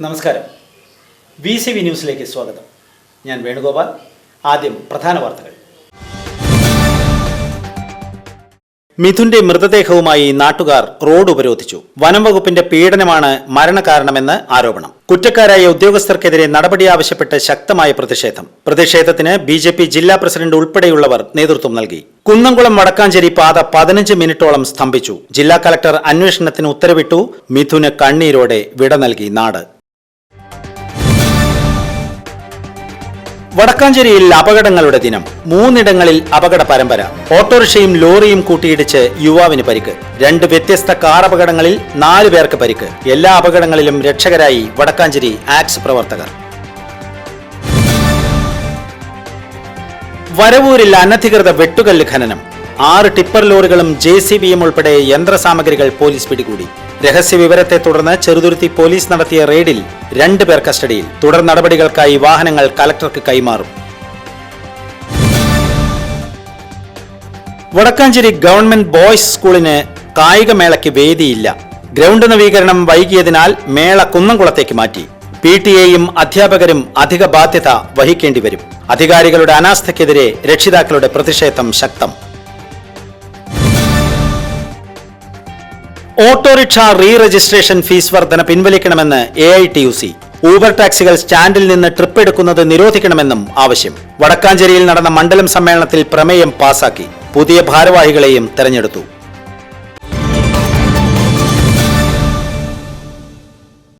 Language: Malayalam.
നമസ്കാരം. വി സി വി ന്യൂസിലേക്ക് സ്വാഗതം. ഞാൻ വേണുഗോപാൽ. ആദ്യം പ്രധാന വാർത്തകൾ. മിഥുന്റെ മൃതദേഹവുമായി നാട്ടുകാർ റോഡ് ഉപരോധിച്ചു. വനം വകുപ്പിന്റെ പീഡനമാണ് മരണകാരണമെന്ന് ആരോപണം. കുറ്റക്കാരായ ഉദ്യോഗസ്ഥർക്കെതിരെ നടപടി ആവശ്യപ്പെട്ട് ശക്തമായ പ്രതിഷേധം. പ്രതിഷേധത്തിന് ബി ജെ പി ജില്ലാ പ്രസിഡന്റ് ഉൾപ്പെടെയുള്ളവർ നേതൃത്വം നൽകി. കുന്നംകുളം വടക്കാഞ്ചേരി പാത പതിനഞ്ച് മിനിറ്റോളം സ്തംഭിച്ചു. ജില്ലാ കലക്ടർ അന്വേഷണത്തിന് ഉത്തരവിട്ടു. മിഥുന് കണ്ണീരോടെ വിട നൽകി നാട്. വടക്കാഞ്ചേരിയിൽ അപകടങ്ങളുടെ ദിനം. മൂന്നിടങ്ങളിൽ അപകട പരമ്പര. ഓട്ടോറിക്ഷയും ലോറിയും കൂട്ടിയിടിച്ച് യുവാവിന് പരിക്ക്. രണ്ട് വ്യത്യസ്ത കാർ അപകടങ്ങളിൽ നാല് പേർക്ക് പരിക്ക്. എല്ലാ അപകടങ്ങളിലും രക്ഷകരായി വടക്കാഞ്ചേരി ആക്സ് പ്രവർത്തകർ. വരവൂരിൽ അനധികൃത വെട്ടുകല്ല് ഖനനം. ആറ് ടിപ്പർ ലോറികളും ജെ സി ബിയും ഉൾപ്പെടെ യന്ത്രസാമഗ്രികൾ പോലീസ് പിടികൂടി. രഹസ്യ വിവരത്തെ തുടർന്ന് ചെറുതുരുത്തി പോലീസ് നടത്തിയ റെയ്ഡിൽ രണ്ട് പേർ കസ്റ്റഡിയിൽ. തുടർ നടപടികൾക്കായി വാഹനങ്ങൾ കലക്ടർക്ക് കൈമാറും. വടക്കാഞ്ചേരി ഗവൺമെന്റ് ബോയ്സ് സ്കൂളിന് കായികമേളയ്ക്ക് വേദിയില്ല. ഗ്രൗണ്ട് നവീകരണം വൈകിയതിനാൽ മേള കുന്നംകുളത്തേക്ക് മാറ്റി. പി ടി എയും അധ്യാപകരും അധിക ബാധ്യത വഹിക്കേണ്ടി വരും. അധികാരികളുടെ അനാസ്ഥയ്ക്കെതിരെ രക്ഷിതാക്കളുടെ പ്രതിഷേധം ശക്തം. ഓട്ടോറിക്ഷ റീ രജിസ്ട്രേഷൻ ഫീസ് വർധന പിൻവലിക്കണമെന്ന് A I T U C. Uber ടാക്സികൾ സ്റ്റാൻഡിൽ നിന്ന് ട്രിപ്പ് എടുക്കുന്നത് നിരോധിക്കണമെന്നും ആവശ്യം. വടക്കാഞ്ചേരിയിൽ നടന്ന മണ്ഡലം സമ്മേളനത്തിൽ പ്രമേയം പാസാക്കി. പുതിയ ഭാരവാഹികളെയും തെരഞ്ഞെടുത്തു.